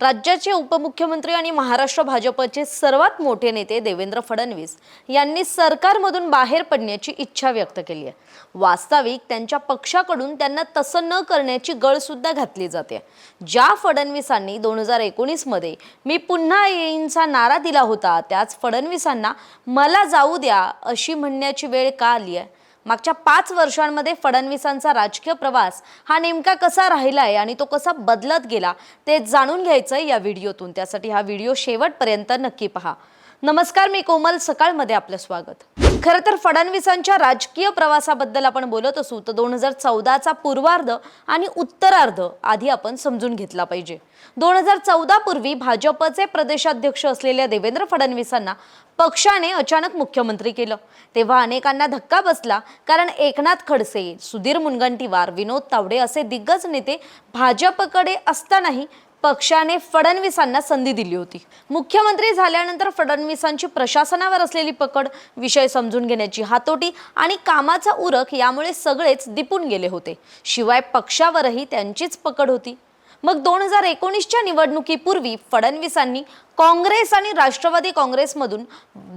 राज्याचे उपमुख्यमंत्री आणि महाराष्ट्र भाजपचे सर्वात मोठे नेते देवेंद्र फडणवीस यांनी सरकारमधून बाहेर पडण्याची इच्छा व्यक्त केली आहे. वास्तविक त्यांच्या पक्षाकडून त्यांना तसं न करण्याची गळसुद्धा घातली जाते. ज्या फडणवीसांनी दोन हजार एकोणीसमध्ये मी पुन्हा येईनचा नारा दिला होता त्याच फडणवीसांना मला जाऊ द्या अशी म्हणण्याची वेळ का आली आहे? मागच्या पाच वर्षांमध्ये फडणवीसांचा राजकीय प्रवास हा नेमका कसा राहिलाय आणि तो कसा बदलत गेला ते जाणून घ्यायचंय या व्हिडिओतून. त्यासाठी हा व्हिडिओ शेवटपर्यंत नक्की पहा. नमस्कार मी कोमल. सकाळमध्ये आपलं स्वागत. खरं तर फडणवीसांच्या राजकीय प्रवासाबद्दल आपण बोलत असू तर दोन हजार चौदाचा पूर्वार्ध आणि उत्तरार्ध आधी आपण समजून घेतला पाहिजे. दोन हजार चौदा पूर्वी भाजपचे प्रदेशाध्यक्ष असलेल्या देवेंद्र फडणवीसांना पक्षाने अचानक मुख्यमंत्री केलं. तेव्हा अनेकांना धक्का बसला कारण एकनाथ खडसे सुधीर मुनगंटीवार विनोद तावडे असे दिग्गज नेते भाजपकडे असतानाही पक्षाने फडणवीसांना संधी दिली होती. मुख्यमंत्री झाल्यानंतर फडणवीसांची प्रशासनावर असलेली पकड विषय समजून घेण्याची हातोटी आणि कामाचा उरक यामुळे सगळेच दिपून गेले होते. शिवाय पक्षावरही त्यांचीच पकड होती. मग दोन हजार एकोणीसच्या निवडणुकीपूर्वी फडणवीसांनी काँग्रेस आणि राष्ट्रवादी काँग्रेसमधून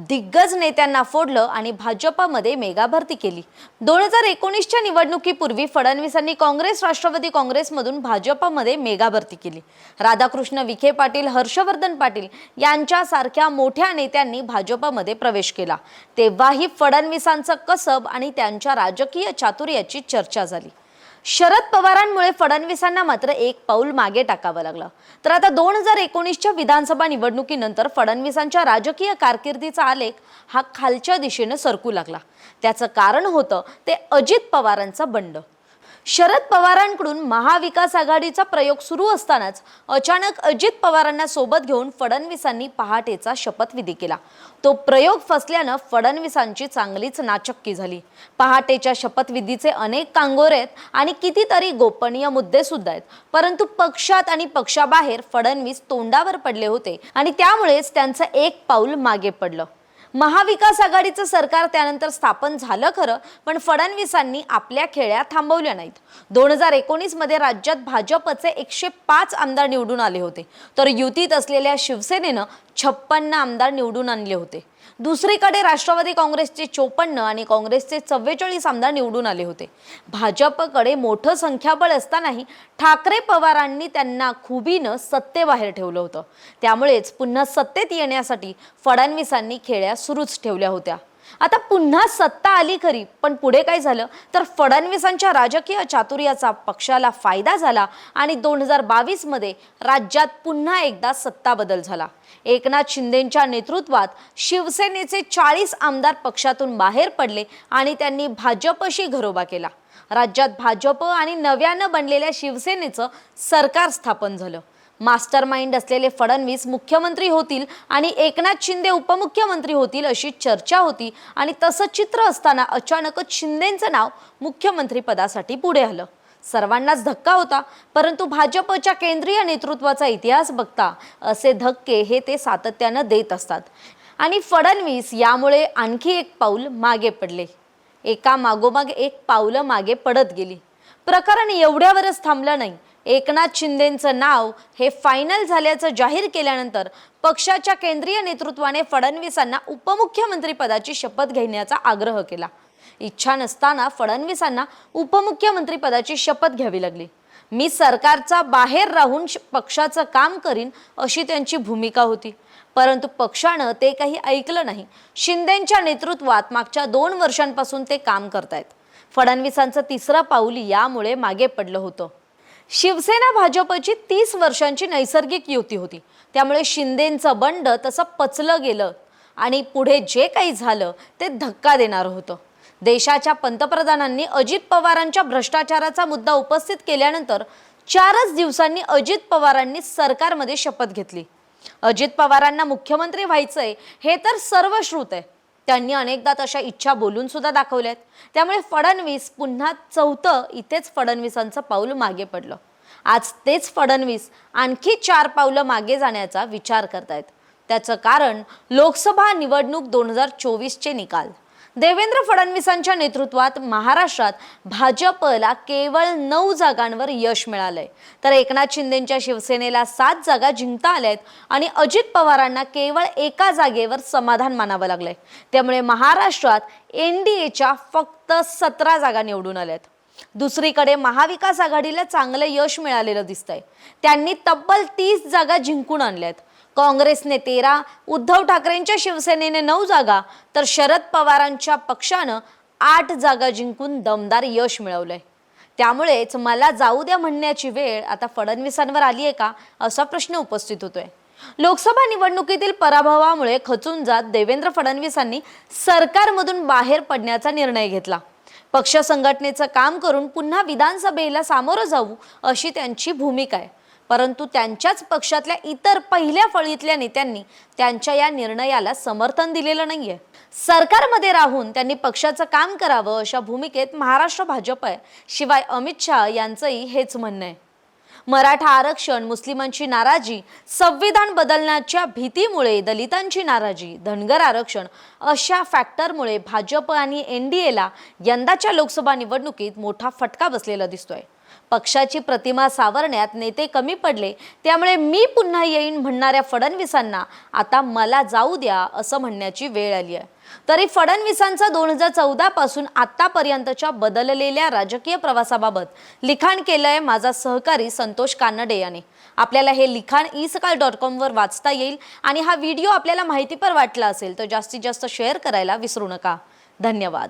दिग्गज नेत्यांना फोडलं आणि भाजपामध्ये मेगा भरती केली. दोन हजार एकोणीसच्या निवडणुकीपूर्वी फडणवीसांनी काँग्रेस राष्ट्रवादी काँग्रेसमधून भाजपमध्ये मेगा भरती केली. राधाकृष्ण विखे पाटील हर्षवर्धन पाटील यांच्यासारख्या मोठ्या नेत्यांनी भाजपमध्ये प्रवेश केला. तेव्हाही फडणवीसांचं कसब आणि त्यांच्या राजकीय चातुर्याची चर्चा झाली. शरद पवारांमुळे फडणवीसांना मात्र एक पाऊल मागे टाकावं लागलं. तर आता दोन हजार एकोणीसच्या विधानसभा निवडणुकीनंतर फडणवीसांच्या राजकीय कारकिर्दीचा आलेख हा खालच्या दिशेनं सरकू लागला. त्याचं कारण होतं ते अजित पवारांचा बंड. शरद पवारांकडून महाविकास आघाडीचा प्रयोग सुरू असतानाच अचानक अजित पवारांना सोबत घेऊन फडणवीसांनी पहाटेचा शपथविधी केला. तो प्रयोग फसल्यानं फडणवीसांची चांगलीच नाचक्की झाली. पहाटेच्या शपथविधीचे अनेक कांगोरे आहेत आणि कितीतरी गोपनीय मुद्दे सुद्धा आहेत. परंतु पक्षात आणि पक्षाबाहेर फडणवीस तोंडावर पडले होते आणि त्यामुळेच त्यांचं एक पाऊल मागे पडलं. महाविकास आघाडीचं सरकार त्यानंतर स्थापन झालं खरं पण फडणवीसांनी आपल्या खेळ्या थांबवल्या नाहीत. दोन हजार एकोणीसमध्ये राज्यात भाजपचे एकशे पाच आमदार निवडून आले होते. तर युतीत असलेल्या शिवसेनेनं छप्पन्न आमदार निवडून आणले होते. दुसरीकडे राष्ट्रवादी काँग्रेसचे चोपन्न आणि काँग्रेसचे चव्वेचाळीस आमदार निवडून आले होते. भाजपकडे मोठं संख्याबळ असतानाही ठाकरे पवारांनी त्यांना खुबीनं सत्तेबाहेर ठेवलं होतं. त्यामुळेच पुन्हा सत्तेत येण्यासाठी फडणवीसांनी खेळ्या सुरूच ठेवल्या होत्या. आता पुन्हा सत्ता आली खरी पण पुढे काय झालं? तर फडणवीसांच्या राजकीय चातुर्याचा पक्षाला फायदा झाला आणि दोन हजार बावीसमध्ये राज्यात पुन्हा एकदा सत्ता बदल झाला. एकनाथ शिंदेंच्या नेतृत्वात शिवसेनेचे चाळीस आमदार पक्षातून बाहेर पडले आणि त्यांनी भाजपशी घरोबा केला. राज्यात भाजप आणि नव्यानं बनलेल्या शिवसेनेचं सरकार स्थापन झालं. मास्टर माइंड असलेले फडणवीस मुख्यमंत्री होतील आणि एकनाथ शिंदे उपमुख्यमंत्री होतील अशी चर्चा होती. आणि तसं चित्र असताना अचानकच शिंदेंचं नाव मुख्यमंत्री पदासाठी पुढे आलं. सर्वांनाच धक्का होता परंतु भाजपच्या केंद्रीय नेतृत्वाचा इतिहास बघता असे धक्के हे ते सातत्यानं देत असतात. आणि फडणवीस यामुळे आणखी एक पाऊल मागे पडले. एका मागोमाग एक पावलं मागे पडत गेली. प्रकरण एवढ्यावरच थांबलं नाही. एकनाथ शिंदेंचं नाव हे फायनल झाल्याचं जाहीर केल्यानंतर पक्षाच्या केंद्रीय नेतृत्वाने फडणवीसांना उपमुख्यमंत्री पदाची शपथ घेण्याचा आग्रह केला. इच्छा नसताना फडणवीसांना उपमुख्यमंत्री पदाची शपथ घ्यावी लागली. मी सरकारचा बाहेर राहून श- पक्षाचं काम करीन अशी त्यांची भूमिका होती. परंतु पक्षानं ते काही ऐकलं नाही. शिंदेंच्या नेतृत्वात मागच्या दोन वर्षांपासून ते काम करतायत. फडणवीसांचं तिसरं पाऊल यामुळे मागे पडलं होतं. शिवसेना भाजपची तीस वर्षांची नैसर्गिक युती होती. त्यामुळे शिंदेंचं बंड तसं पचलं गेलं आणि पुढे जे काही झालं ते धक्का देणारं होतं. देशाच्या पंतप्रधानांनी अजित पवारांच्या भ्रष्टाचाराचा मुद्दा उपस्थित केल्यानंतर चारच दिवसांनी अजित पवारांनी सरकारमध्ये शपथ घेतली. अजित पवारांना मुख्यमंत्री व्हायचंय हे तर सर्व श्रुत आहे. त्यांनी अनेकदा तशा इच्छा बोलून सुद्धा दाखवल्यात. त्यामुळे फडणवीस पुन्हा चौथं इथेच फडणवीसांचं पाऊल मागे पडलं. आज तेच फडणवीस आणखी चार पावलं मागे जाण्याचा विचार करतायत. त्याचं कारण लोकसभा निवडणूक दोन हजार चोवीसचे निकाल. देवेंद्र फडणवीसांच्या नेतृत्वात महाराष्ट्रात भाजपला केवळ नऊ जागांवर यश मिळालंय. तर एकनाथ शिंदेच्या शिवसेनेला सात जागा जिंकता आल्यात आणि अजित पवारांना केवळ एका जागेवर समाधान मानावं लागलंय. त्यामुळे महाराष्ट्रात एनडीएच्या फक्त सतरा जागा निवडून आल्यात. दुसरीकडे महाविकास आघाडीला चांगलं यश मिळालेलं दिसतंय. त्यांनी तब्बल तीस जागा जिंकून आणल्यात. काँग्रेसने तेरा उद्धव ठाकरेंच्या शिवसेनेने नऊ जागा तर शरद पवारांच्या पक्षानं आठ जागा जिंकून दमदार यश मिळवलंय. त्यामुळेच मला जाऊ द्या म्हणण्याची वेळ आता फडणवीसांवर आली आहे का असा प्रश्न उपस्थित होतोय. लोकसभा निवडणुकीतील पराभवामुळे खचून जात देवेंद्र फडणवीसांनी सरकारमधून बाहेर पडण्याचा निर्णय घेतला. पक्ष संघटनेचं काम करून पुन्हा विधानसभेला सामोरं जाऊ अशी त्यांची भूमिका आहे. परंतु त्यांच्याच पक्षातल्या इतर पहिल्या फळीतल्या नेत्यांनी त्यांच्या या निर्णयाला समर्थन दिलेलं नाहीये. सरकारमध्ये राहून त्यांनी पक्षाचं काम करावं अशा भूमिकेत महाराष्ट्र भाजप आहे. शिवाय अमित शहा यांचंही हेच म्हणणं आहे. मराठा आरक्षण मुस्लिमांची नाराजी संविधान बदलण्याच्या भीतीमुळे दलितांची नाराजी धनगर आरक्षण अशा फॅक्टरमुळे भाजप आणि एन डी एला यंदाच्या लोकसभा निवडणुकीत मोठा फटका बसलेला दिसतोय. पक्षाची प्रतिमा सावरण्यात नेते कमी पडले. त्यामुळे मी पुन्हा येईन म्हणणाऱ्या फडणवीसांना आता मला जाऊ द्या असं म्हणण्याची वेळ आली आहे. तरी फडणवीसांचा दोन हजार चौदा पासून आतापर्यंतच्या बदललेल्या राजकीय प्रवासाबाबत लिखाण केलंय माझा सहकारी संतोष कानडे याने. आपल्याला हे लिखाण ई सकाळ डॉट कॉमवर वाचता येईल आणि हा व्हिडिओ आपल्याला माहितीपर वाटला असेल तर जास्तीत जास्त शेअर करायला विसरू नका. धन्यवाद.